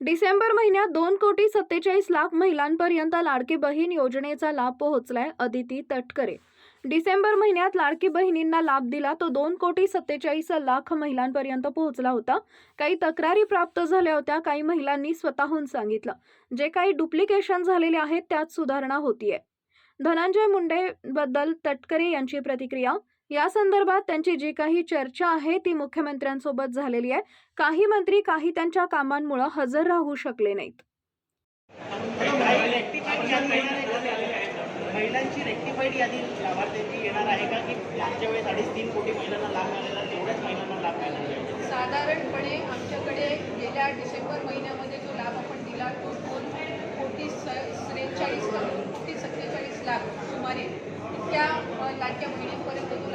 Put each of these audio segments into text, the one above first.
डिसेंबर महिन्यात दोन कोटी सत्तेचाळीस लाख महिलांपर्यंत लाडकी बहीण योजनेचा लाभ पोहोचलाय अदिती तटकरे. डिसेंबर महिन्यात लाडकी बहिणींना लाभ दिला तो दोन कोटी सत्तेचाळीस लाख महिलांपर्यंत पोहोचला होता. काही तक्रारी प्राप्त झाल्या होत्या काही महिलांनी स्वतःहून सांगितलं. जे काही डुप्लिकेशन झालेले आहेत त्यात सुधारणा होतीये. धनंजय मुंडे बद्दल तटकरे यांची प्रतिक्रिया. या संदर्भात त्यांची जी काही चर्चा आहे ती मुख्यमंत्र्यांसोबत झालेली आहे. काही मंत्री काही त्यांच्या कामांमुळे हजर राहू शकले नाहीत. महिलांची रेक्टिफाईड यादी लाभार्थ्यांची येणार आहे का? की मागच्या वेळेस अडीच तीन कोटी महिलांना लाभ मिळालेला तेवढ्याच महिलांना लाभ मिळालेला साधारणपणे आमच्याकडे गेल्या डिसेंबर महिन्यामध्ये जो लाभ आपण दिला तो दोन कोटी स त्रेचाळीस कोटी सत्तेचाळीस लाख सुमारे इतक्या लाडक्या बहिणींपर्यंत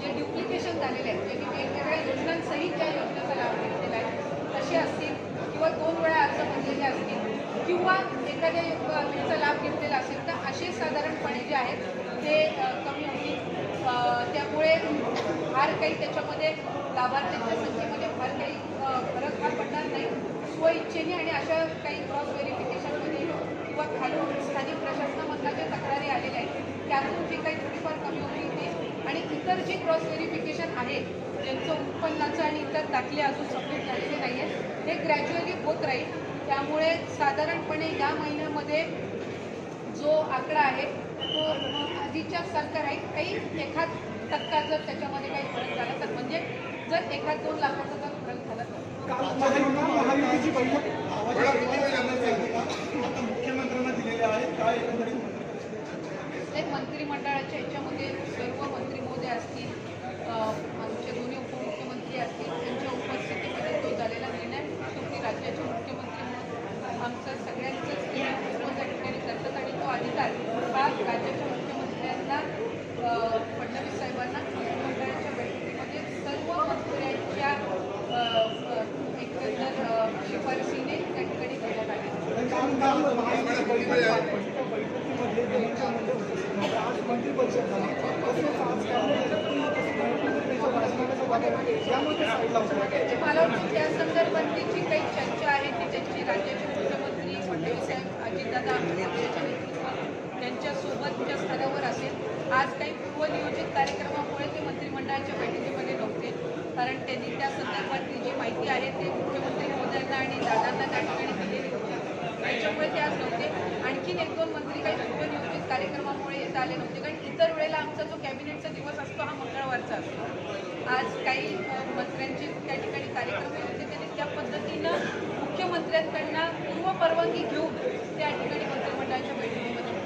जे ड्युप्लिकेशन झालेले आहेत म्हणजे वेगवेगळ्या योजनांसहित ज्या योजनेचा लाभ घेतलेला आहे तसे असतील किंवा दोन वेळा अर्ज भरलेले असतील किंवा एखाद्या योजनेचा लाभ घेतलेला असेल तर असे साधारणपणे जे आहेत ते कमी होतील. त्यामुळे फार काही त्याच्यामध्ये लाभार्थ्यांच्या संख्येमध्ये फार काही फरक हा पडणार नाही. स्वइच्छेने आणि अशा काही क्रॉस व्हेरिफिकेशन किंवा खालून स्थानिक प्रशासनामधल्या ज्या तक्रारी आलेल्या आहेत त्यातून जे काही थोडीफार कमी होईल ते इतर जे क्रॉस व्हेरिफिकेशन आहे. ज्यांचं उत्पन्नाचं आणि इतर दाखले अजून सबमिट झालेले नाही आहेत हे ग्रॅज्युअली होत राहील. त्यामुळे साधारणपणे या महिन्यामध्ये जो आकडा आहे तो आधीच्या सारखा राहील. काही एखाद टक्का जर त्याच्यामध्ये काही फरक झाला तर म्हणजे जर एखाद दोन लाखाचा जर फरक झाला तर महायुतीची बैठक आता मुख्यमंत्र्यांना दिलेले आहेत काय एकंदरीत ते मंत्रिमंडळाच्या ह्याच्यामध्ये सर्व मंत्री महोदय असतील अ, आमचे दोन्ही उपमुख्यमंत्री असतील त्यांच्या उपस्थितीमध्ये तो झालेला निर्णय शेवटी राज्याचे मुख्यमंत्री म्हणून आमचं सगळ्यांचंच निर्णय त्या ठिकाणी करतात आणि राज्याच्या मुख्यमंत्र्यांना फडणवीस साहेबांना बैठकीमध्ये सर्व मंत्र्यांच्या एकंदर शिफारसीने त्या ठिकाणी देण्यात मला वाटतं त्या संदर्भातली जी काही चर्चा आहे. ती त्यांची राज्याची मुख्यमंत्री फडणवीस साहेब अजितदादा आमच्या पक्षाच्या नेतृत्वात त्यांच्यासोबतच्या स्तरावर असेल आज काही पूर्वनियोजित कार्यक्रमामुळे ते मंत्रिमंडळाच्या बैठकीमध्ये नव्हते. कारण त्यांनी त्या संदर्भातली जी माहिती आहे ते मुख्यमंत्री महोदयांना आणि दादांना त्या ठिकाणी दिलेली होती. त्याच्यामुळे ते आज नव्हते. आणखीन एक दोन मंत्री काही पूर्वनियोजित कार्यक्रमामुळे येता आले नव्हते. कारण इतर वेळेला आमचा जो कॅबिनेटचा दिवस असतो हा मंगळवारचा असतो. आज काही मंत्र्यांचे त्या ठिकाणी कार्यक्रम होते. त्यांनी त्या पद्धतीनं मुख्यमंत्र्यांकडनं पूर्व परवानगी घेऊन त्या ठिकाणी मंत्रिमंडळाच्या बैठकीमध्ये